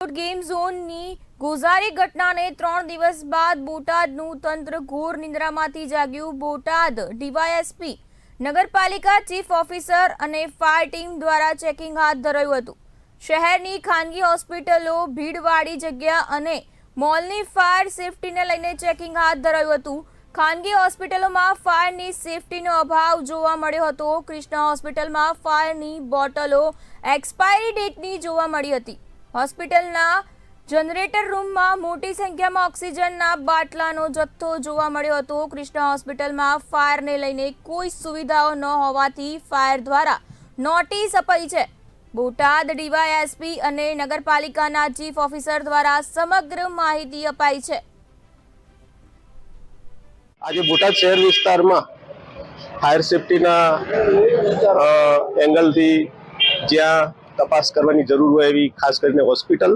Game ઝોનની ગોઝારી ઘટનાને ત્રણ દિવસ બાદ બોટાદનું તંત્ર ઘોર નિંદ્રામાંથી જાગ્યું. બોટાદ ડીવાયએસપી, નગરપાલિકા ચીફ ઓફિસર અને ફાયર ટીમ દ્વારા ચેકિંગ હાથ ધરાયું હતું. શહેરની ખાનગી હોસ્પિટલો, ભીડવાળી જગ્યા અને મોલની ફાયર સેફટીને લઈને ચેકિંગ હાથ ધરાયું હતું. ખાનગી હોસ્પિટલોમાં ફાયરની સેફટીનો અભાવ જોવા મળ્યો હતો. કૃષ્ણા હોસ્પિટલમાં ફાયરની બોટલો એક્સપાયરી ડેટની જોવા મળી હતી. હોસ્પિટલના જનરેટર રૂમમાં મોટી સંખ્યામાં ઓક્સિજનના બાટલાનો જથ્થો જોવા મળ્યો હતો. કૃષ્ણા હોસ્પિટલમાં ફાયરને લઈને કોઈ સુવિધાઓ ન હોવાથી ફાયર દ્વારા નોટિસ અપાઈ છે. બોટાદ ડીવાયએસપી અને નગરપાલિકાના ચીફ ઓફિસર દ્વારા સમગ્ર માહિતી અપાઈ છે. આજે બોટાદ શહેર વિસ્તારમાં ફાયર સેફટીના એંગલથી જ્યાં તપાસ કરવાની જરૂર હોય એવી ખાસ કરીને હોસ્પિટલ,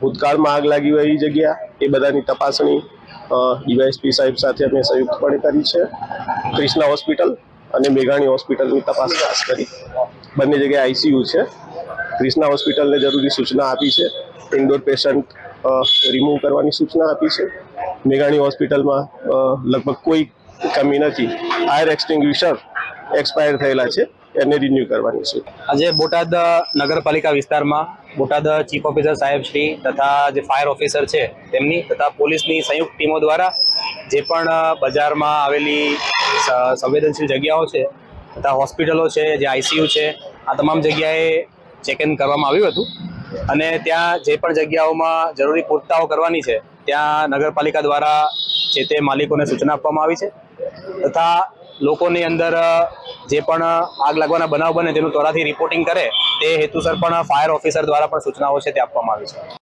ભૂતકાળમાં આગ લાગી હોય એવી જગ્યા, એ બધાની તપાસણી ડીવાયએસપી સાહેબ સાથે અમે સંયુક્તપણે કરી છે. ક્રિષ્ના હોસ્પિટલ અને મેઘાણી હોસ્પિટલની તપાસ ખાસ કરી. બંને જગ્યાએ આઈસીયુ છે. ક્રિષ્ના હોસ્પિટલને જરૂરી સૂચના આપી છે. ઇન્ડોર પેશન્ટ રિમૂવ કરવાની સૂચના આપી છે. મેઘાણી હોસ્પિટલમાં લગભગ કોઈ કમી નથી. ફાયર એક્સટિંગ્વિશર એક્સપાયર થયેલા છે. એને રિન્યુ કરવાની છે. આજે બોટાદ નગરપાલિકા વિસ્તારમાં બોટાદ ચીફ ઓફિસર સાહેબ શ્રી તથા જે ફાયર ઓફિસર છે તેમની તથા પોલીસની સંયુક્ત ટીમો દ્વારા જે પણ બજારમાં આવેલી સંવેદનશીલ જગ્યાઓ છે તથા હોસ્પિટલો છે, જે આઈસીયુ છે, આ તમામ જગ્યાએ ચેક ઇન કરવામાં આવ્યું હતું. અને ત્યાં જે પણ જગ્યાઓમાં જરૂરી પૂરતાઓ કરવાની છે, ત્યાં નગરપાલિકા દ્વારા જે તે માલિકોને સૂચના આપવામાં આવી છે તથા લોકોની અંદર જે પણ આગ લાગવાના બનાવ બને તેનું ત્વરાથી રિપોર્ટિંગ કરે તે હેતુસર પણ ફાયર ઓફિસર દ્વારા પણ સૂચનાઓ છે તે આપવામાં આવી છે.